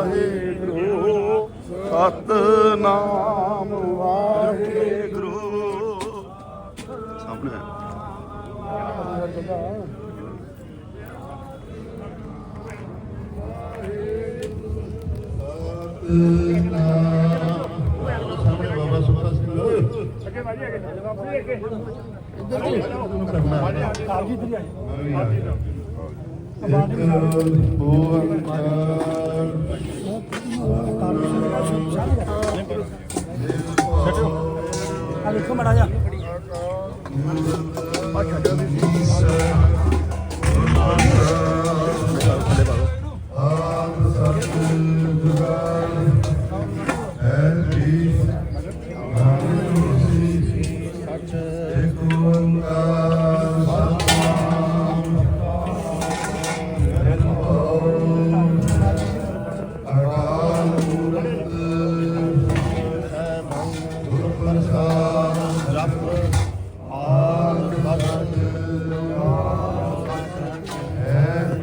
ਵਾਹਿਗੁਰੂ ਸਤਨਾਮ ਵਾਹਿਗੁਰੂ ਸਾਹਮਣੇ ਸਾਹਮਣੇ ਬਾਬਾ ਸੁਖਾ ਸਿੰਘ ਅੱਗੇ। ਵਾਜੀ ਅੱਗੇ ਜਨਾਬ ਅੱਗੇ ਇੱਧਰ ਜੀ ਸਾਰਜੀ ਇੱਧਰ ਆਈ ਆ ਵੇਖੋ ਮੜਾ ਜਾ ਆ ਛੱਡੋ ਵੀ ਆਪ ਸਤਿ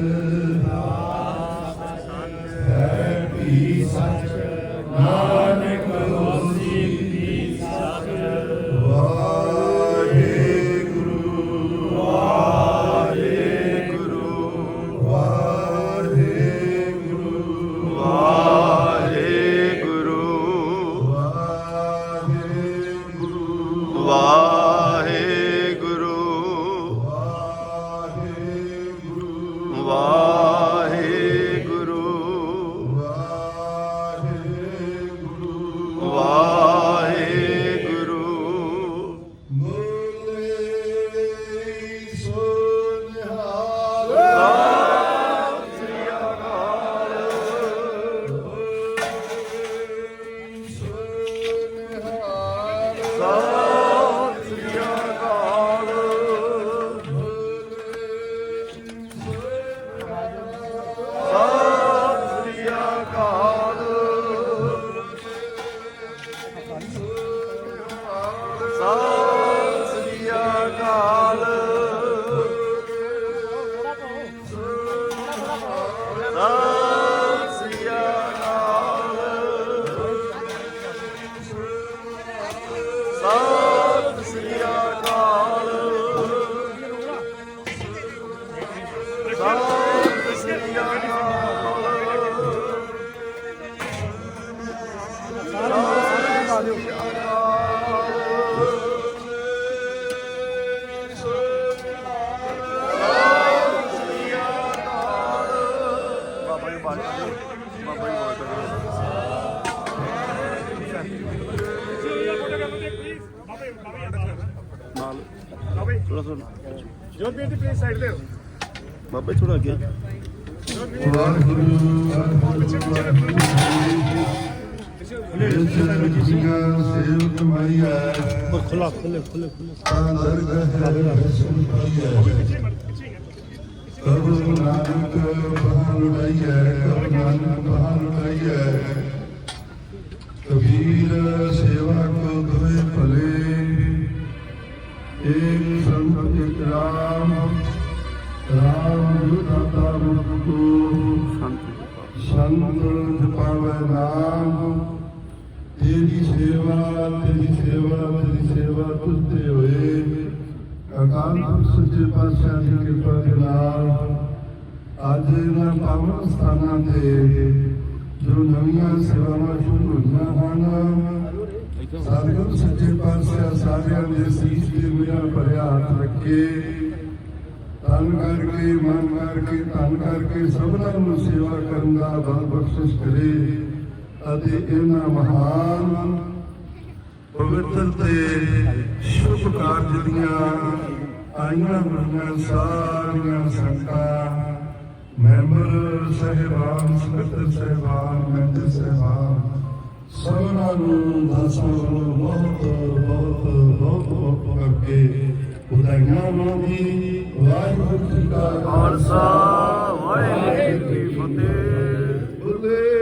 love. ਥੋੜਾ ਥੋੜਾ ਜੋ ਵੀ ਪਲੀਜ਼ ਸਾਈਡ ਤੇ ਬਾਬਾ ਥੋੜਾ ਅੱਗੇ। ਖੁੱਲਾ ਖੁੱਲੇ ਖੁੱਲੇ ਖੁੱਲੇ ਅੰਦਰ ਗਹਿ ਕਬੂ ਨਾਨਕ ਬਹਾਨ ਲਈਐ ਕਬੂ ਨਾਨਕ ਬਹਾਨ ਲਈਐ ਕਬੀਰ ਸੇਵਾ ਏਕ ਸੰਤ ਇਕ ਰਾਮ ਰਾਮ ਜੀ ਦਾਤਾ ਸੰਤ ਜਪਾਵੇ ਨਾਮ ਤੇਰੀ ਸੇਵਾ ਤੇਰੀ ਸੇਵਾ ਤੇਰੀ ਸੇਵਾ ਤੁਰਤੇ ਹੋਏ ਅਕਾਲ ਪੁਰਖ ਸੱਚੇ ਪਾਤਸ਼ਾਹ ਦੀ ਕਿਰਪਾ ਦੇ ਨਾਲ ਅੱਜ ਇਹਨਾਂ ਪਾਵਨ ਸਥਾਨਾਂ ਤੇ ਜੋ ਨਵੀਆਂ ਸੇਵਾਵਾਂ ਸ਼ੁਰੂ ਹੋਈਆਂ ਹਨ ਸਤਿਗੁਰ ਸੱਚੇ ਪਾਤਸ਼ਾਹ ਸਾਰਿਆਂ ਦੇ ਸੀਸ ਤੇ ਹੱਥ ਰੱਖੇ ਤਨ ਕਰਕੇ, ਮਨ ਕਰਕੇ ਤਨ ਕਰਕੇ ਸਭਨਾਂ ਨੂੰ ਸੇਵਾ ਕਰਨ ਦਾ ਬਲ ਬਖਸ਼ਿਸ਼ ਕਰੇ ਅਤੇ ਇਹਨਾਂ ਮਹਾਨ ਪਵਿੱਤਰ ਤੇ ਸ਼ੁਭ ਕਾਰਜ ਦੀਆਂ ਆਈਆਂ ਹੋਈਆਂ ਸਾਰੀਆਂ ਸੰਗਤਾਂ, ਮੈਂਬਰ ਸਹਿਬਾਨ ਸਕੱਤਰ ਸਹਿਬਾਨ, ਮੈਂਬਰ ਸਹਿਬਾਨ, ਸਭਨਾਂ ਨੂੰ ਦਾਸਾਂ ਵੱਲੋਂ ਬਹੁਤ ਬਹੁਤ ਬਹੁਤ ਬਹੁਤ ਕਰਕੇ ਵਧਾਈਆਂ ਹੋਣ ਜੀ ਵਾਹਿਗੁਰੂ ਜੀ ਕਾ ਖਾਲਸਾ ਵਾਹਿਗੁਰੂ ਜੀ ਕੀ ਫਤਿਹ। ਬੁਲੇ